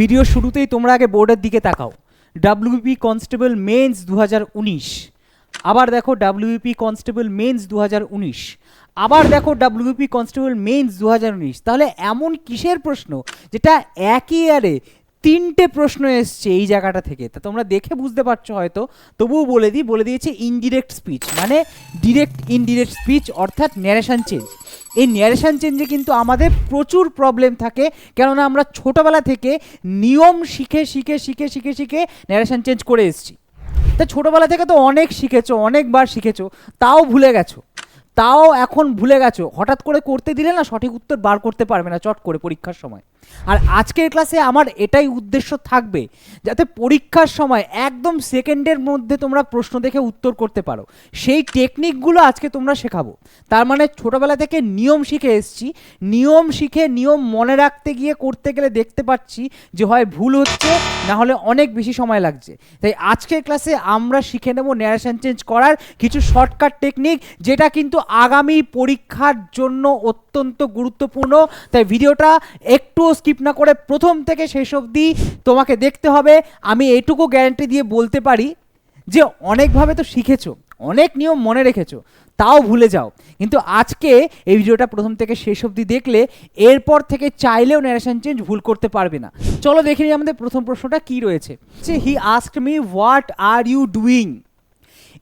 Video শুরুতেই তোমরা আগে বোর্ডের দিকে তাকাও। ডাব্লিউপি কনস্টেবল মেন্স দু হাজার উনিশ। আবার দেখো ডাব্লিউপি কনস্টেবল মেন্স দু হাজার উনিশ। আবার দেখো ডাব্লিউপি কনস্টেবল মেন্স দু হাজার উনিশ। তাহলে এমন কিসের প্রশ্ন যেটা একই ইয়ারে তিনটে প্রশ্ন এসছে এই জায়গাটা থেকে? তা তোমরা দেখে বুঝতে পারছ হয়তো। তবুও বলে দিই, বলে দিয়েছে ইনডিরেক্ট স্পিচ মানে ডিরেক্ট ইনডিরেক্ট স্পিচ অর্থাৎ ন্যারেশন চেঞ্জ এই ন্যারেশন চেঞ্জে কিন্তু আমাদের প্রচুর প্রবলেম থাকে। কেননা আমরা ছোটোবেলা থেকে নিয়ম শিখে শিখে শিখে শিখে শিখে ন্যারেশন চেঞ্জ করে এসেছি। তা ছোটোবেলা থেকে তো অনেক শিখেছো, অনেকবার শিখেছো, তাও ভুলে গেছো। তাও এখন ভুলে গেছো? হঠাৎ করে করতে দিলে না সঠিক উত্তর বার করতে পারবে না চট করে পরীক্ষার সময়। আর আজকের ক্লাসে আমার এটাই উদ্দেশ্য থাকবে যাতে পরীক্ষার সময় একদম সেকেন্ডের মধ্যে তোমরা প্রশ্ন দেখে উত্তর করতে পারো। সেই টেকনিকগুলো আজকে তোমরা শেখাবো। তার মানে ছোটোবেলা থেকে নিয়ম শিখে এসেছি। নিয়ম শিখে নিয়ম মনে রাখতে গিয়ে করতে গেলে দেখতে পাচ্ছি যে হয় ভুল হচ্ছে, না হলে অনেক বেশি সময় লাগছে। তাই আজকের ক্লাসে আমরা শিখে নেব ন্যারেশন চেঞ্জ করার কিছু শর্টকাট টেকনিক যেটা কিন্তু আগামী পরীক্ষার জন্য অত্যন্ত গুরুত্বপূর্ণ। তাই ভিডিওটা একটুও স্কিপ না করে প্রথম থেকে শেষ অবধি তোমাকে দেখতে হবে। আমি এটুকু গ্যারান্টি দিয়ে বলতে পারি যে অনেকভাবে তো শিখেছো, অনেক নিয়ম মনে রেখেছো, তাও ভুলে যাও। কিন্তু আজকে এই ভিডিওটা প্রথম থেকে শেষ অবধি দেখলে এরপর থেকে চাইলেও ন্যারেশন চেঞ্জ ভুল করতে পারবে না। চলো দেখে নিই আমাদের প্রথম প্রশ্নটা কি রয়েছে? He asked me what are you doing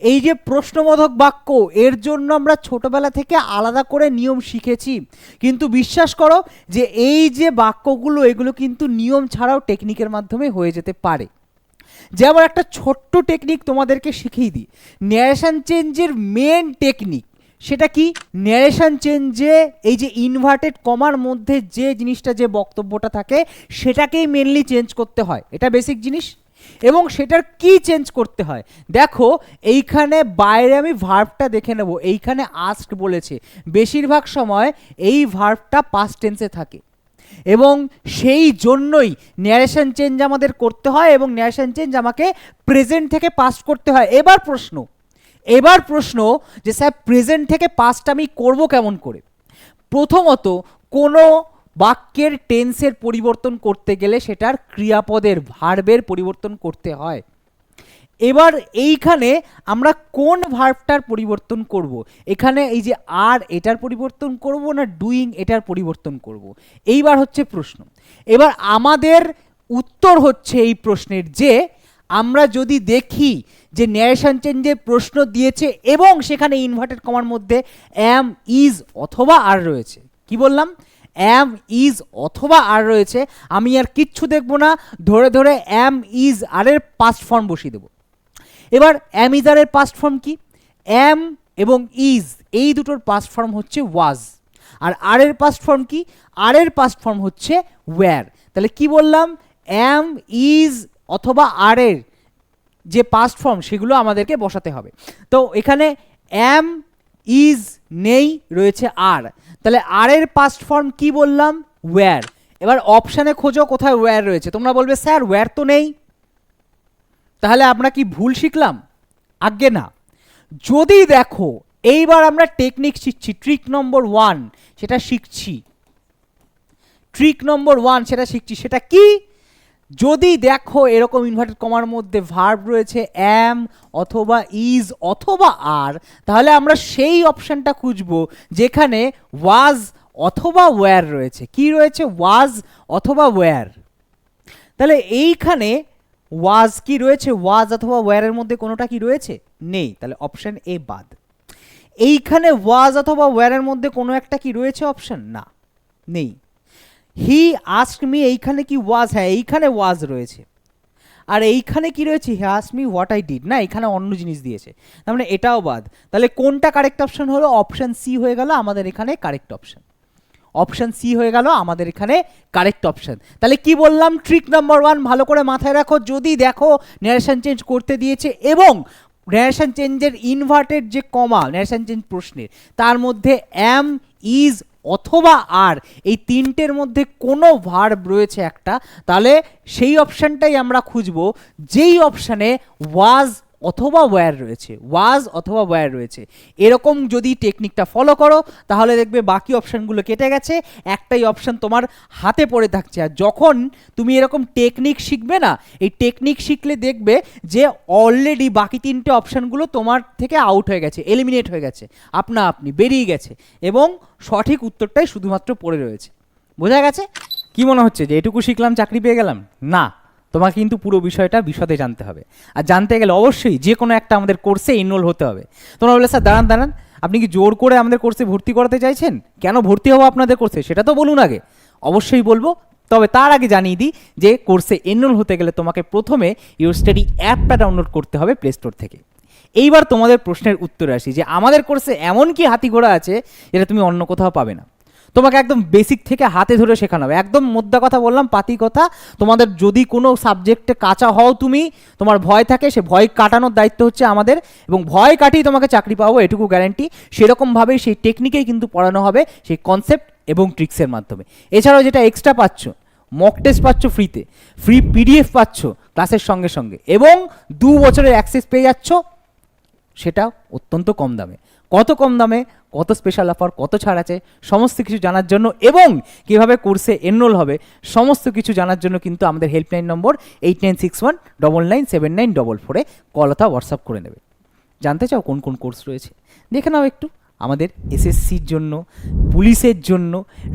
এই যে প্রশ্নবোধক বাক্য, এর জন্য আমরা ছোটবেলা থেকে আলাদা করে নিয়ম শিখেছি। কিন্তু বিশ্বাস করো যে এই যে বাক্যগুলো, এগুলো কিন্তু নিয়ম ছাড়াও টেকনিকের মাধ্যমে হয়ে যেতে পারে। যেমন একটা ছোট্ট টেকনিক তোমাদেরকে শিখিয়ে দিই। ন্যারেশন চেঞ্জের মেন টেকনিক সেটা কি? ন্যারেশন চেঞ্জে এই যে ইনভার্টেড কমার মধ্যে যে জিনিসটা, যে বক্তব্যটা থাকে, সেটাকেই মেনলি চেঞ্জ করতে হয়। এটা বেসিক জিনিস? এবং সেটার কি চেঞ্জ করতে হয়? দেখো, এইখানে বাইরে আমি ভার্ভটা দেখে নেব। এইখানে আস্ক বলেছে। বেশিরভাগ সময় এই ভার্ভটা পাস্ট টেন্সে থাকে। এবং সেই জন্যই ন্যারেশন চেঞ্জ আমাদের করতে হয় এবং ন্যারেশন চেঞ্জ আমাকে প্রেজেন্ট থেকে পাস্ট করতে হয়। এবার প্রশ্ন। এবার প্রশ্ন যে, স্যার প্রেজেন্ট থেকে পাস্ট আমি করব কেমন করে? প্রথমত কোনো বাক্যের টেন্সের পরিবর্তন করতে গেলে সেটার ক্রিয়াপদের, ভার্বের পরিবর্তন করতে হয় এবার এইখানে আমরা কোন ভার্বটার পরিবর্তন করব। এখানে এই যে আর এটার পরিবর্তন করব না ডুইং এটার পরিবর্তন করব। এইবার হচ্ছে প্রশ্ন এবার আমাদের উত্তর হচ্ছে এই প্রশ্নের যে, আমরা যদি দেখি যে ন্যারেশন চেঞ্জের প্রশ্ন দিয়েছে এবং সেখানে ইনভার্টেড কমার মধ্যে অ্যাম ইজ অথবা আর রয়েছে কি বললাম অ্যাম ইজ অথবা আর রয়েছে, আমি আর কিচ্ছু দেখব না, ধরে ধরে অ্যাম ইজ আরের পাস্ট ফর্ম বসিয়ে দেবো। এবার অ্যাম ইজ আরের পাস্ট ফর্ম কি? অ্যাম এবং ইজ এই দুটোর পাস্ট ফর্ম হচ্ছে ওয়াজ আর আরের পাস্ট ফর্ম কি? আরের পাস্ট ফর্ম হচ্ছে ওয়্যার তাহলে কি বললাম? অ্যাম ইজ অথবা আরের যে পাস্ট ফর্ম সেগুলো আমাদেরকে বসাতে হবে। তো এখানে অ্যাম ইজ নেই, রয়েছে আর তাহলে আর এর পাস্ট ফর্ম কি বললাম? ওয়্যার এবার অপশানে খোঁজো কোথায় ওয়্যার রয়েছে। তোমরা বলবে, স্যার ওয়্যার তো নেই। তাহলে আমরা কি ভুল শিখলাম? আজ্ঞে না। যদি দেখো, এইবার আমরা টেকনিক শিখছি। ট্রিক নম্বর ওয়ান সেটা শিখছি। ট্রিক নম্বর ওয়ান সেটা শিখছি। সেটা কি? যদি দেখো এরকম ইনভার্টেড কমার মধ্যে ভার্ব রয়েছে অ্যাম অথবা ইজ অথবা আর তাহলে আমরা সেই অপশানটা খুঁজবো যেখানে ওয়াজ অথবা ওয়্যার রয়েছে। কি রয়েছে? ওয়াজ অথবা ওয়্যার তাহলে এইখানে ওয়াজ কি রয়েছে? ওয়াজ অথবা ওয়্যারের মধ্যে কোনোটা কি রয়েছে? নেই। তাহলে অপশান এ বাদ। এইখানে ওয়াজ অথবা ওয়্যারের মধ্যে কোনো একটা কি রয়েছে? অপশান না। নেই। হি আস্ক মি এইখানে কি ওয়াজ হ্যাঁ এইখানে ওয়াজ রয়েছে। আর এইখানে কি রয়েছে? He ask me what I did না, এখানে অন্য জিনিস দিয়েছে। তার মানে এটাও বাদ। তাহলে কোনটা কারেক্ট অপশন হলো? অপশন সি হয়ে গেল আমাদের এখানে কারেক্ট অপশন অপশন সি হয়ে গেল আমাদের এখানে কারেক্ট অপশন তাহলে কি বললাম? ট্রিক নাম্বার ওয়ান ভালো করে মাথায় রাখো। যদি দেখো ন্যারেশন চেঞ্জ করতে দিয়েছে এবং ন্যারেশন চেঞ্জের ইনভার্টেড যে কমা ন্যারেশন চেঞ্জ প্রশ্নের, তার মধ্যে অ্যাম ইজ অথবা আর, এই তিনটের মধ্যে কোনো ভার্ব রয়েছে একটা, তাহলে সেই অপশানটাই আমরা খুঁজব। যেই অপশানে ওয়াজ অথবা ওয়্যার রয়েছে ওয়াজ অথবা ওয়্যার রয়েছে। এরকম যদি টেকনিকটা ফলো করো, তাহলে দেখবে বাকি অপশানগুলো কেটে গেছে, একটাই অপশান তোমার হাতে পড়ে থাকছে। আর যখন তুমি এরকম টেকনিক শিখবে না, এই টেকনিক শিখলে দেখবে যে অলরেডি বাকি তিনটে অপশানগুলো তোমার থেকে আউট হয়ে গেছে এলিমিনেট হয়ে গেছে, আপনা আপনি, বেরিয়ে গেছে, এবং সঠিক উত্তরটাই শুধুমাত্র পড়ে রয়েছে। বোঝা গেছে? কি মনে হচ্ছে যে এটুকু শিখলাম, চাকরি পেয়ে গেলাম? না। তোমাকে কিন্তু পুরো বিষয়টা বিশদে জানতে হবে। আর জানতে গেলে অবশ্যই যে কোনো একটা আমাদের কোর্সে এনরোল হতে হবে। তোমরা বলে স্যার, দাঁড়ান দাঁড়ান, আপনি কি জোর করে আমাদের কোর্সে ভর্তি করাতে চাইছেন? কেন ভর্তি হব আপনাদের কোর্সে সেটা তো বলুন আগে। অবশ্যই বলব, তবে তার আগে জানিয়ে দিই যে কোর্সে এনরোল হতে গেলে তোমাকে প্রথমে ইউর স্টাডি অ্যাপটা ডাউনলোড করতে হবে প্লে স্টোর থেকে। এইবার তোমাদের প্রশ্নের উত্তরে আসি যে, আমাদের কোর্সে এমন কি হাতি ঘোড়া আছে যেটা তুমি অন্য কোথাও পাবে না? তোমাকে একদম বেসিক থেকে হাতে ধরে শেখানো হবে। একদম মোদ্দা কথা বললাম, পাতি কথা। তোমাদের যদি কোনো সাবজেক্টে কাঁচা হও তুমি, তোমার ভয় থাকে, সে ভয় কাটানোর দায়িত্ব হচ্ছে আমাদের এবং ভয় কাটিয়ে তোমাকে চাকরি পাবো, এটুকু গ্যারান্টি সেরকমভাবেই সেই টেকনিকেই কিন্তু পড়ানো হবে, সেই কনসেপ্ট এবং ট্রিক্সের মাধ্যমে। এছাড়াও যেটা এক্সট্রা পাচ্ছ মক টেস্ট পাচ্ছ ফ্রিতে ফ্রি পিডিএফ পাচ্ছ ক্লাসের সঙ্গে সঙ্গে এবং দু বছরের অ্যাক্সেস পেয়ে যাচ্ছ, সেটা অত্যন্ত কম দামে। কত কম দামে, কত স্পেশাল অফার কত ছাড় আছে, সমস্ত কিছু জানার জন্য এবং কীভাবে কোর্সে এনরোল হবে, সমস্ত কিছু জানার জন্য কিন্তু আমাদের helpline number eight nine six one double nine seven nine double ফোরে কল অথবা হোয়াটসঅ্যাপ করে নেবে। জানতে চাও কোন কোন কোর্স রয়েছে? দেখে নাও একটু। আমাদের এসএসসির জন্য, পুলিশের জন্য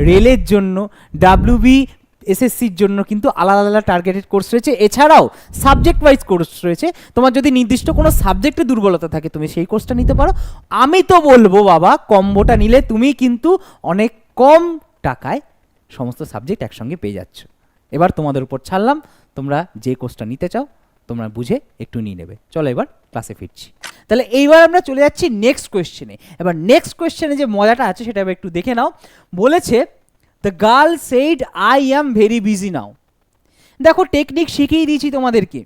রেলের জন্য ডাব্লিউবি এসএসসির জন্য কিন্তু আলাদা আলাদা টার্গেটেড কোর্স রয়েছে। এছাড়াও সাবজেক্ট ওয়াইজ কোর্স রয়েছে। তোমার যদি নির্দিষ্ট কোনো সাবজেক্টে দুর্বলতা থাকে, তুমি সেই কোর্সটা নিতে পারো। আমি তো বলব বাবা কম্বোটা নিলে তুমি কিন্তু অনেক কম টাকায় সমস্ত সাবজেক্ট একসঙ্গে পেয়ে যাচ্ছ। এবার তোমাদের উপর ছাড়লাম। তোমরা যে কোর্সটা নিতে চাও, তোমরা বুঝে একটু নিয়ে নেবে। চলো এবার ক্লাসে ফিরছি। তাহলে এইবার আমরা চলে যাচ্ছি নেক্সট কোয়েশ্চেনে এবার নেক্সট কোয়েশ্চেনে যে মজাটা আছে, সেটা একটু দেখে নাও। বলেছে the girl said I am very busy now দেখো টেকনিক শিখিয়ে দিয়েছি তোমাদেরকে।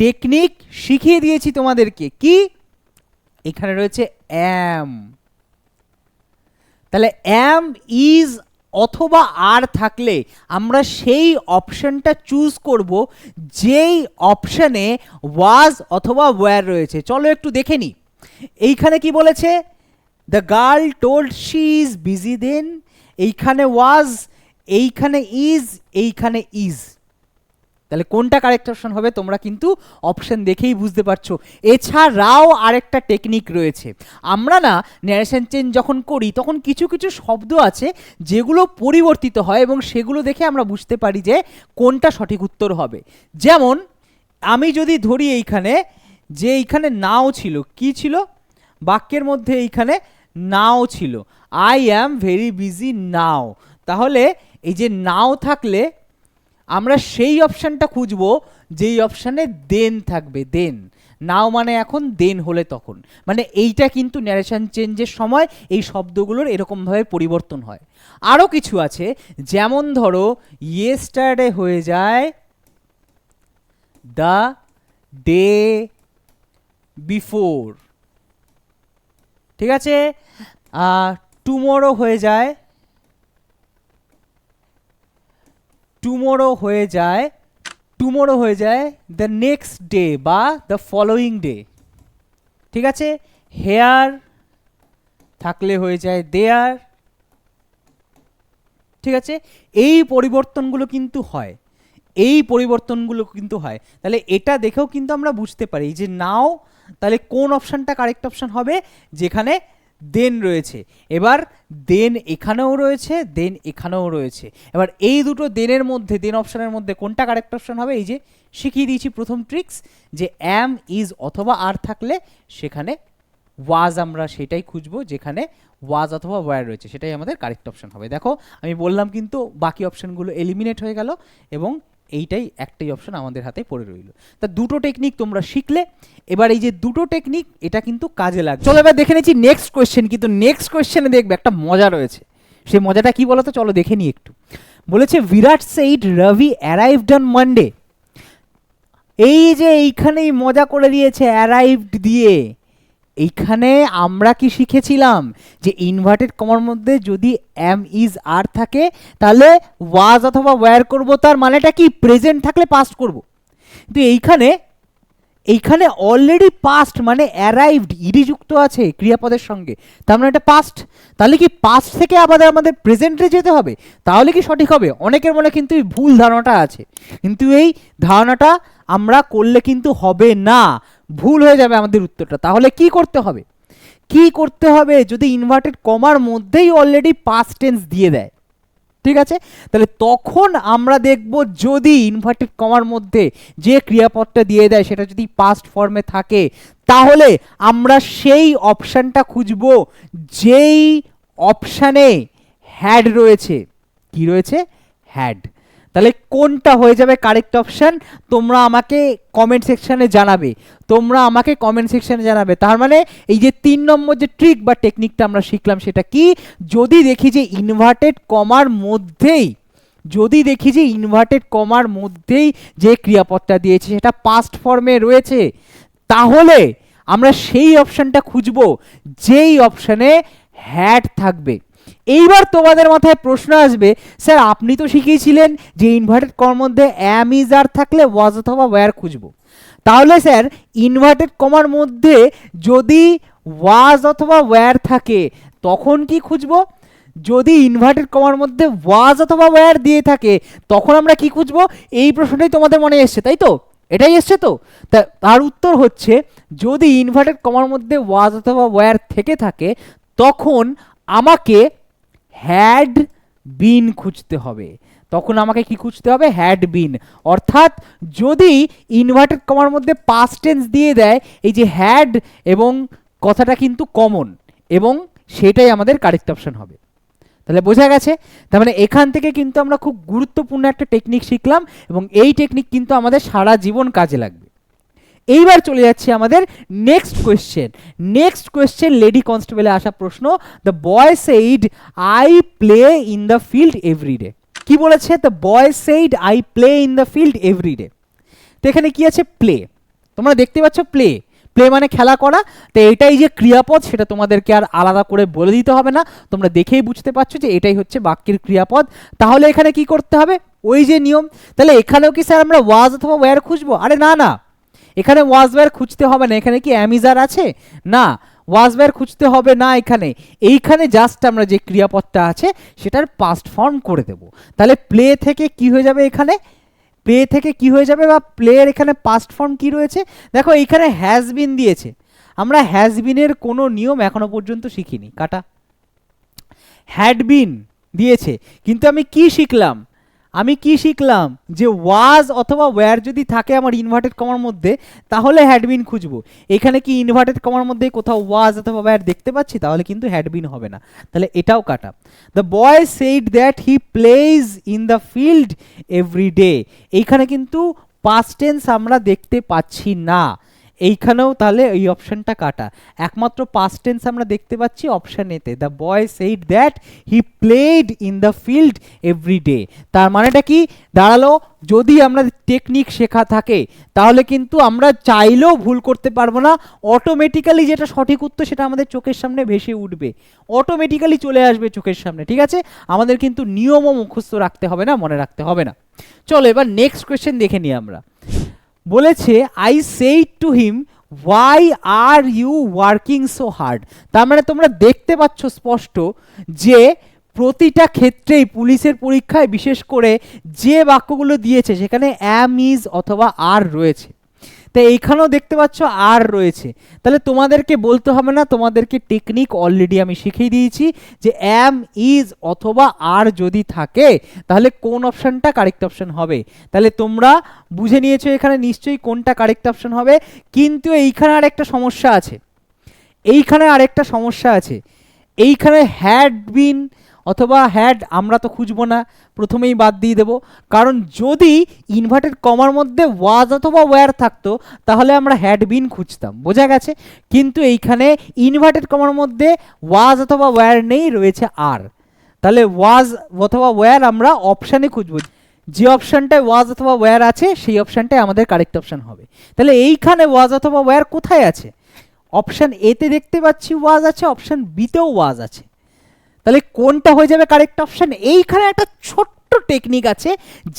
টেকনিক শিখিয়ে দিয়েছি তোমাদেরকে। কি? এখানে রয়েছে অ্যাম তাহলে অ্যাম ইজ অথবা আর থাকলে আমরা সেই অপশনটা চুজ করব, যেই অপশনে ওয়াজ অথবা ওয়্যার রয়েছে। চলো একটু দেখে নিই এইখানে কি বলেছে? The girl told she is busy then এইখানে ওয়াজ এইখানে ইজ এইখানে ইজ তাহলে কোনটা কারেক্ট অপশন হবে তোমরা কিন্তু অপশন দেখেই বুঝতে পারছ। এছাড়াও আরেকটা টেকনিক রয়েছে। আমরা না ন্যারেশন চেঞ্জ যখন করি, তখন কিছু কিছু শব্দ আছে যেগুলো পরিবর্তিত হয় এবং সেগুলো দেখে আমরা বুঝতে পারি যে কোনটা সঠিক উত্তর হবে। যেমন, আমি যদি ধরি এইখানে, যে এইখানে নাও ছিল, কি ছিল? বাক্যের মধ্যে এইখানে নাও ছিল। I am very busy now তাহলে এই যে নাও থাকলে আমরা সেই অপশানটা খুঁজবো, যেই অপশানে দেন থাকবে দেন নাও মানে এখন দেন হলে তখন। মানে এইটা কিন্তু ন্যারেশন চেঞ্জের সময় এই শব্দগুলোর এরকমভাবে পরিবর্তন হয়। আরও কিছু আছে, যেমন ধরো ইয়েস্টারডে হয়ে যায় দ্য ডে বিফোর ঠিক আছে? টুমোরো হয়ে যায়। টুমোরো হয়ে যায়। টুমোরো হয়ে যায় দ্য নেক্সট ডে বা দ্য ফলোয়িং ডে ঠিক আছে? হেয়ার থাকলে হয়ে যায় দেয়ার ঠিক আছে? এই পরিবর্তনগুলো কিন্তু হয়। এই পরিবর্তনগুলো কিন্তু হয়। তাহলে এটা দেখেও কিন্তু আমরা বুঝতে পারি যে নাও তাহলে কোন অপশানটা কারেক্ট অপশান হবে? যেখানে দেন রয়েছে। এবার দেন এখানেও রয়েছে দেন এখানেও রয়েছে। এবার এই দুটো দেনের মধ্যে দেন অপশানের মধ্যে কোনটা কারেক্ট অপশান হবে? এই যে শিখিয়ে দিয়েছি প্রথম ট্রিক্স যে অ্যাম ইজ অথবা আর থাকলে সেখানে ওয়াজ আমরা সেটাই খুঁজবো, যেখানে ওয়াজ অথবা ওয়ার রয়েছে, সেটাই আমাদের কারেক্ট অপশান হবে। দেখো, আমি বললাম কিন্তু বাকি অপশানগুলো এলিমিনেট হয়ে গেল এবং এইটাই একটাই অপশন আমাদের হাতে পড়ে রইল। তা দুটো টেকনিক তোমরা শিখলে, এবার এই যে দুটো টেকনিক এটা কিন্তু কাজে লাগবে। চলো এবার দেখে নিচ্ছি নেক্সট কোয়েশ্চেন কিন্তু নেক্সট কোয়েশ্চেনে দেখবে একটা মজা রয়েছে। সেই মজাটা কি বলো তো চলো দেখে নিই একটু। বলেছে, Virat said Ravi arrived on Monday এই যে এইখানেই মজা করে দিয়েছে অ্যারাইভড দিয়ে। এইখানে আমরা কি শিখেছিলাম? যে ইনভার্টেড কমার মধ্যে যদি এম ইজ আর থাকে, তাহলে ওয়াজ অথবা ওয়্যার করব, তার মানেটা কি? প্রেজেন্ট থাকলে পাস্ট করব। কিন্তু এইখানে এইখানে অলরেডি পাস্ট মানে অ্যারাইভড ইডি যুক্ত আছে ক্রিয়াপদের সঙ্গে। তার মানে এটা পাস্ট তাহলে কি পাস্ট থেকে আবার আমাদের প্রেজেন্টে যেতে হবে? তাহলে কি সঠিক হবে? অনেকের মনে কিন্তু ভুল ধারণাটা আছে। কিন্তু এই ধারণাটা আমরা করলে কিন্তু হবে না। ভুল হয়ে যাবে আমাদের উত্তরটা। তাহলে কি করতে হবে? কি করতে হবে যদি ইনভার্টেড কমার মধ্যেই অলরেডি পাস্ট টেন্স দিয়ে দেয়? ঠিক আছে? তাহলে তখন আমরা দেখব যদি ইনভার্টেড কমার মধ্যে যে ক্রিয়াপদটা দিয়ে দেয় সেটা যদি পাস্ট ফর্মে থাকে, তাহলে আমরা সেই অপশানটা খুঁজব যেই অপশানে হ্যাড রয়েছে। কি রয়েছে? হ্যাড তাহলে কোনটা হয়ে যাবে কারেক্ট অপশান তোমরা আমাকে কমেন্ট সেকশানে জানাবে। তোমরা আমাকে কমেন্ট সেকশানে জানাবে। তার মানে এই যে তিন নম্বর যে ট্রিক বা টেকনিকটা আমরা শিখলাম সেটা কি? যদি দেখি যে ইনভার্টেড কমার মধ্যেই, যদি দেখি যে ইনভার্টেড কমার মধ্যেই যে ক্রিয়াপদটা দিয়েছে সেটা পাস্ট ফর্মে রয়েছে, তাহলে আমরা সেই অপশানটা খুঁজব। যেই অপশানে হ্যাড থাকবে। এইবার তোমাদের মাথায় প্রশ্ন আসবে, স্যার আপনি তো শিখিয়েছিলেন যে ইনভার্টেড কমার মধ্যে অ্যাম ইজ আর থাকলে ওয়াজ অথবা ওয়্যার খুঁজবো। তাহলে স্যার ইনভার্টেড কমার মধ্যে যদি ওয়াজ অথবা ওয়্যার থাকে, তখন কি খুঁজবো? যদি ইনভার্টেড কমার মধ্যে ওয়াজ অথবা ওয়্যার দিয়ে থাকে, তখন আমরা কি খুঁজবো? এই প্রশ্নটাই তোমাদের মনে এসছে, তাই তো? এটাই এসছে তো? তা, তার উত্তর হচ্ছে, যদি ইনভার্টেড কমার মধ্যে ওয়াজ অথবা ওয়্যার থেকে থাকে, তখন আমাকে হ্যাড বিন খুঁজতে হবে। তখন আমাকে কি খুঁজতে হবে? হ্যাড বিন অর্থাৎ যদি ইনভার্টেড কমার মধ্যে পাস্ট টেন্স দিয়ে দেয়, এই যে হ্যাড এবং কথাটা কিন্তু কমন এবং সেটাই আমাদের কারেক্ট অপশন হবে। তাহলে বোঝা গেছে? তার মানে এখান থেকে কিন্তু আমরা খুব গুরুত্বপূর্ণ একটা টেকনিক শিখলাম এবং এই টেকনিক কিন্তু আমাদের সারা জীবন কাজে লাগবে। এইবার চলে যাচ্ছে আমাদের next question next question lady কনস্টেবলে আসা প্রশ্ন the boy said I play in the field everyday কি বলেছে? The boy said I play in the field everyday তো এখানে কি আছে? প্লে তোমরা দেখতে পাচ্ছ প্লে প্লে মানে খেলা করা। তো এটাই যে ক্রিয়াপদ, সেটা তোমাদেরকে আর আলাদা করে বলে দিতে হবে না। তোমরা দেখেই বুঝতে পারছ যে এটাই হচ্ছে বাক্যের ক্রিয়াপদ। তাহলে এখানে কি করতে হবে? ওই যে নিয়ম। তাহলে এখানেও কি স্যার আমরা ওয়াজ অথবা ওয়্যার খুঁজবো? আরে না না। এখানে ওয়াজওয়্যার খুঁজতে হবে না, এখানে কি অ্যামিজার আছে? না ওয়াজওয়্যার খুঁজতে হবে না এখানে। এইখানে জাস্ট আমরা যে ক্রিয়াপদটা আছে, সেটার পাস্ট ফর্ম করে দেব। তাহলে প্লে থেকে কি হয়ে যাবে এখানে? প্লে থেকে কি হয়ে যাবে বা প্লের এখানে পাস্ট ফর্ম কি রয়েছে? দেখো, এইখানে হ্যাজ বিন দিয়েছে। আমরা হ্যাজ বিনের কোনো নিয়ম এখনও পর্যন্ত শিখিনি। কাটা। হ্যাড বিন দিয়েছে। কিন্তু আমি কি শিখলাম? আমি কি শিখলাম? যে ওয়াজ অথবা ওয়্যার যদি থাকে আমার ইনভার্টেড কমার মধ্যে, তাহলে হ্যাডবিন খুঁজবো। এখানে কি ইনভার্টেড কমার মধ্যে কোথাও ওয়াজ অথবা ওয়্যার দেখতে পাচ্ছি? তাহলে কিন্তু হ্যাডবিন হবে না। তাহলে এটাও কাটা। The boy said that he plays in the field every day এইখানে কিন্তু পাস্ট টেন্স আমরা দেখতে পাচ্ছি না। এইখানেও তাহলে এই অপশনটা কাটা। একমাত্র পাস্ট টেন্স আমরা দেখতে পাচ্ছি অপশন এতে। The boy said that he played in the field every day তার মানেটা কি? দাঁড়াল, যদি আমরা টেকনিক শেখা থাকে, তাহলে কিন্তু আমরা চাইলেও ভুল করতে পারব না। অটোমেটিক্যালি যেটা সঠিক উত্তর, সেটা আমাদের চোখের সামনে ভেসে উঠবে। অটোমেটিক্যালি চলে আসবে চোখের সামনে, ঠিক আছে? আমাদের কিন্তু নিয়মও মুখস্থ রাখতে হবে না, মনে রাখতে হবে না। চলো এবার নেক্সট কোয়েশ্চেন দেখে নিই আমরা। বলেছে I say to him why are you working so hard তার মানে তোমরা দেখতে পাচ্ছ স্পষ্ট যে প্রতিটা ক্ষেত্রেই পুলিশের পরীক্ষায় বিশেষ করে যে বাক্যগুলো দিয়েছে, সেখানে অ্যাম ইজ অথবা আর রয়েছে। তাই এইখানেও দেখতে পাচ্ছ আর রয়েছে। তাহলে তোমাদেরকে বলতে হবে না, তোমাদেরকে টেকনিক অলরেডি আমি শিখিয়ে দিয়েছি যে অ্যাম ইজ অথবা আর যদি থাকে, তাহলে কোন অপশানটা কারেক্ট অপশান হবে? তাহলে তোমরা বুঝে নিয়েছো এখানে নিশ্চয়ই কোনটা কারেক্ট অপশান হবে। কিন্তু এইখানে আর একটা সমস্যা আছে। এইখানে আরেকটা সমস্যা আছে। এইখানে হ্যাড বিন অথবা হ্যাড আমরা তো খুঁজবো না, প্রথমেই বাদ দিয়ে দেবো। কারণ যদি ইনভার্টেড কমার মধ্যে ওয়াজ অথবা ওয়্যার থাকতো, তাহলে আমরা হ্যাড বিন খুঁজতাম, বোঝা গেছে? কিন্তু এইখানে ইনভার্টেড কমার মধ্যে ওয়াজ অথবা ওয়্যার নেই, রয়েছে আর তাহলে ওয়াজ অথবা ওয়্যার আমরা অপশানে খুঁজবো। যে অপশানটায় ওয়াজ অথবা ওয়্যার আছে, সেই অপশানটাই আমাদের কারেক্ট অপশান হবে। তাহলে এইখানে ওয়াজ অথবা ওয়্যার কোথায় আছে? অপশান এতে দেখতে পাচ্ছি ওয়াজ আছে অপশান বিতেও ওয়াজ আছে। তাহলে কোনটা হয়ে যাবে কারেক্ট অপশান এইখানে একটা ছোট্ট টেকনিক আছে,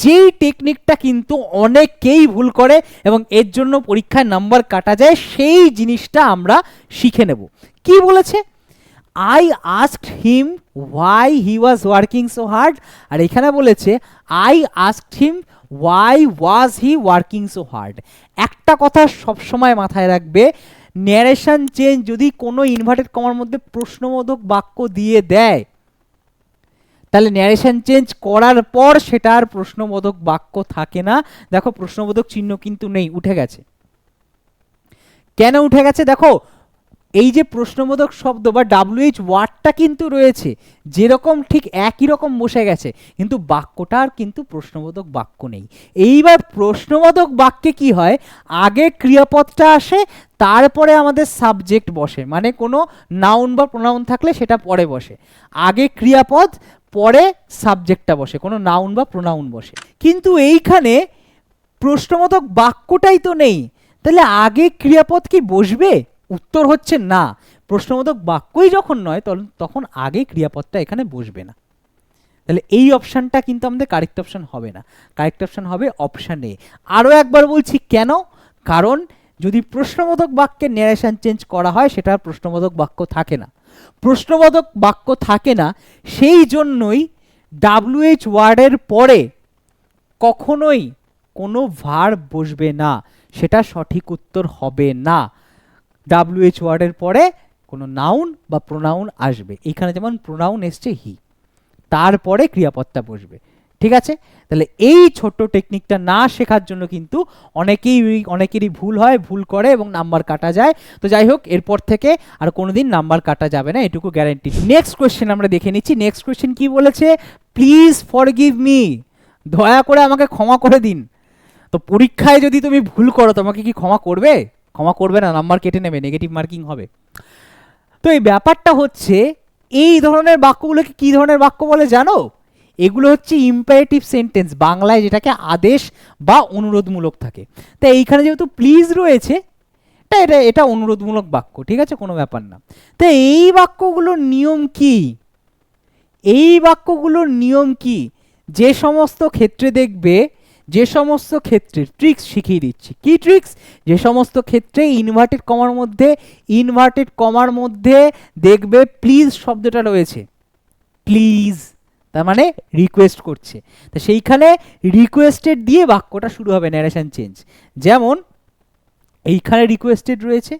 যেই টেকনিকটা কিন্তু অনেকেই ভুল করে এবং এর জন্য পরীক্ষায় নাম্বার কাটা যায়, সেই জিনিসটা আমরা শিখে নেব। কি বলেছে? I asked him why he was working so hard আর এখানে বলেছে I asked him why was he working so hard একটা কথা সবসময় মাথায় রাখবে ন্যারেশন চেঞ্জ যদি কোনো ইনভার্টেড কমার মধ্যে প্রশ্নবোধক বাক্য দিয়ে দেয়, তাহলে ন্যারেশন চেঞ্জ করার পর সেটা আর প্রশ্নবোধক বাক্য থাকে না। দেখো, প্রশ্নবোধক চিহ্ন কিন্তু নেই, উঠে গেছে। কেন উঠে গেছে? দেখো এই যে প্রশ্নবোধক শব্দ বা ডাব্লিউএইচ ওয়ার্ডটা কিন্তু রয়েছে, যেরকম ঠিক একই রকম বসে গেছে, কিন্তু বাক্যটার কিন্তু প্রশ্নবোধক বাক্য নেই। এইবার প্রশ্নবোধক বাক্যে কি হয়? আগে ক্রিয়াপদটা আসে, তারপরে আমাদের সাবজেক্ট বসে মানে কোনো নাউন বা প্রোনাউন থাকলে সেটা পরে বসে। আগে ক্রিয়াপদ, পরে সাবজেক্টটা বসে, কোনো নাউন বা প্রোনাউন বসে। কিন্তু এইখানে প্রশ্নবোধক বাক্যটাই তো নেই। তাহলে আগে ক্রিয়াপদ কি বসবে? উত্তর হচ্ছে না। প্রশ্নবোধক বাক্যই যখন নয় তখন তখন আগে ক্রিয়াপদটা এখানে বসবে না। তাহলে এই অপশানটা কিন্তু আমাদের কারেক্ট অপশান হবে না। কারেক্ট অপশান হবে অপশান এ আরও একবার বলছি কেন? কারণ যদি প্রশ্নবোধক বাক্যের ন্যারেশন চেঞ্জ করা হয়, সেটা প্রশ্নবোধক বাক্য থাকে না। প্রশ্নবোধক বাক্য থাকে না, সেই জন্যই ডাব্লিউএইচ ওয়ার্ডের পরে কখনোই কোনো ভার বসবে না। সেটা সঠিক উত্তর হবে না। ডাব্লিউএইচ ওয়ার্ডের পরে কোনো নাউন বা প্রোনাউন আসবে। এখানে যেমন প্রোনাউন এসছে হি তারপরে ক্রিয়াপত্তা বসবে। ঠিক আছে? তাহলে এই ছোট্ট টেকনিকটা না শেখার জন্য কিন্তু অনেকেই অনেকেরই ভুল হয়, ভুল করে এবং নাম্বার কাটা যায়। তো যাই হোক, এরপর থেকে আর কোনো দিন নাম্বার কাটা যাবে না, এটুকু গ্যারেন্টি নেক্সট কোয়েশ্চেন আমরা দেখে নিচ্ছি। নেক্সট কোয়েশ্চেন কি বলেছে? প্লিজ ফর গিভ মি দয়া করে আমাকে ক্ষমা করে দিন। তো পরীক্ষায় যদি তুমি ভুল করো, তোমাকে কি ক্ষমা করবে? ক্ষমা করবে না নাম্বার কেটে নেবে নেগেটিভ মার্কিং হবে। তো এই ব্যাপারটা হচ্ছে, এই ধরনের বাক্যগুলোকে কি ধরনের বাক্য বলে জানো? এগুলো হচ্ছে ইম্পারেটিভ সেন্টেন্স বাংলায় যেটাকে আদেশ বা অনুরোধমূলক থাকে। তাই এইখানে যেহেতু প্লিজ রয়েছে এটা এটা এটা অনুরোধমূলক বাক্য, ঠিক আছে? কোনো ব্যাপার না। তো এই বাক্যগুলোর নিয়ম কি? এই বাক্যগুলোর নিয়ম কি? যে সমস্ত ক্ষেত্রে দেখবে যে সমস্ত ক্ষেত্রে ট্রিক্স শিখিয়ে দিচ্ছি। কি ট্রিক্স যে সমস্ত ক্ষেত্রে ইনভার্টেড কমার মধ্যে ইনভার্টেড কমার মধ্যে দেখবে প্লিজ শব্দটা রয়েছে। প্লিজ তার মানে রিকোয়েস্ট করছে। তো সেইখানে রিকোয়েস্টেড দিয়ে বাক্যটা শুরু হবে ন্যারেশন চেঞ্জ যেমন, এইখানে রিকোয়েস্টেড রয়েছে,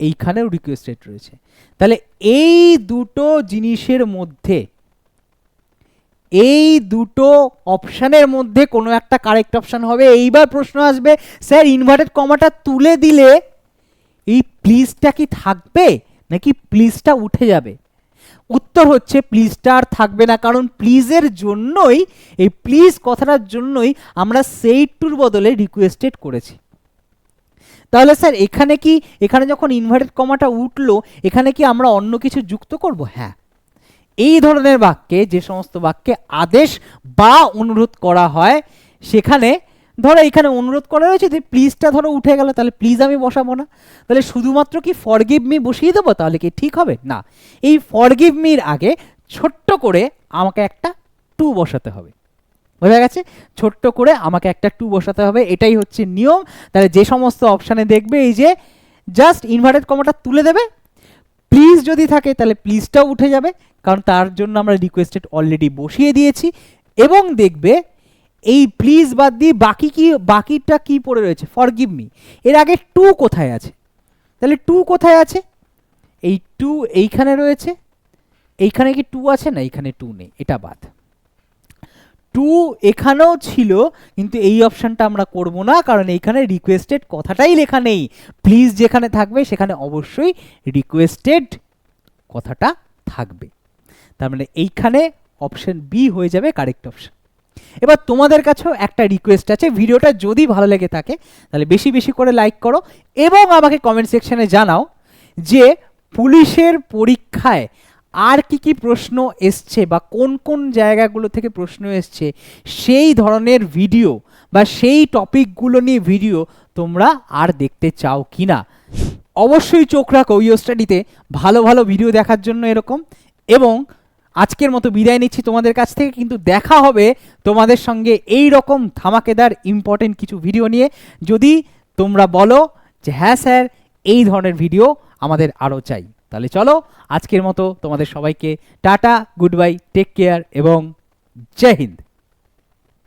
এইখানেও রিকোয়েস্টেড রয়েছে। তাহলে এই দুটো জিনিসের মধ্যে এই দুটো অপশানের মধ্যে কোনো একটা কারেক্ট অপশান হবে। এইবার প্রশ্ন আসবে, স্যার ইনভার্টেড কমাটা তুলে দিলে এই প্লিজটা কি থাকবে নাকি প্লিজটা উঠে যাবে? উত্তর হচ্ছে প্লিজটা আর থাকবে না, কারণ প্লিজের জন্যই, এই প্লিজ কথাটার জন্যই আমরা সেই টুর বদলে রিকোয়েস্টেড করেছি। তাহলে স্যার, এখানে কি, এখানে যখন ইনভার্টেড কমাটা উঠল, এখানে কি আমরা অন্য কিছু যুক্ত করব? হ্যাঁ। এই ধরনের বাক্যে, যে সমস্ত বাক্যে আদেশ বা অনুরোধ করা হয়, সেখানে ধরো এখানে অনুরোধ করা হয়েছে যে প্লিজটা ধরো উঠে গেল, তাহলে প্লিজ আমি বসাবো না। তাহলে শুধুমাত্র কি ফরগিভ মি বসিয়ে দেবো, তাহলে কি ঠিক হবে? না। এই ফরগিভ মির আগে ছোট্ট করে আমাকে একটা টু বসাতে হবে। বোঝা গেছে? ছোট্ট করে আমাকে একটা টু বসাতে হবে, এটাই হচ্ছে নিয়ম। তাহলে যে সমস্ত অপশানে দেখবে, এই যে জাস্ট ইনভার্টেড কমাটা তুলে দেবে প্লিজ যদি থাকে, তাহলে প্লিজটাও উঠে যাবে, কারণ তার জন্য আমরা রিকোয়েস্টেড অলরেডি বসিয়ে দিয়েছি। এবং দেখবে, এই প্লিজ বাদ দিয়ে বাকি কি, বাকিটা কি পড়ে রয়েছে? ফরগিভ মি এর আগে টু কোথায় আছে? তাহলে টু কোথায় আছে? এই টু এইখানে রয়েছে। এইখানে কি টু আছে? না, এইখানে টু নেই। এটা বাদ। টু এখানেও ছিল, কিন্তু এই অপশানটা আমরা করব না, কারণ এইখানে রিকোয়েস্টেড কথাটাই লেখা নেই। প্লিজ যেখানে থাকবে, সেখানে অবশ্যই রিকোয়েস্টেড কথাটা থাকবে। তার মানে এইখানে অপশন বি হয়ে যাবে কারেক্ট অপশন এবার তোমাদের কাছেও একটা রিকোয়েস্ট আছে, ভিডিওটা যদি ভালো লেগে থাকে, তাহলে বেশি বেশি করে লাইক করো, এবং আমাকে কমেন্ট সেকশনে জানাও যে পুলিশের পরীক্ষায় আর কি কি প্রশ্ন এসছে বা কোন কোন জায়গাগুলো থেকে প্রশ্ন এসছে, সেই ধরনের ভিডিও বা সেই টপিকগুলো নিয়ে ভিডিও তোমরা আর দেখতে চাও কি না অবশ্যই চোখ রাখো ইও স্টাডিতে ভালো ভালো ভিডিও দেখার জন্য এরকম। এবং আজকের মতো বিদায় নিচ্ছি তোমাদের কাছ থেকে, কিন্তু দেখা হবে তোমাদের সঙ্গে এই রকম ধামাকেদার ইম্পর্টেন্ট কিছু ভিডিও নিয়ে। যদি তোমরা বলো যে হ্যাঁ স্যার, এই ধরনের ভিডিও আমাদের আরও চাই। তাহলে চলো আজকের মতো তোমাদের সবাইকে tata goodbye take care এবং জয় হিন্দ।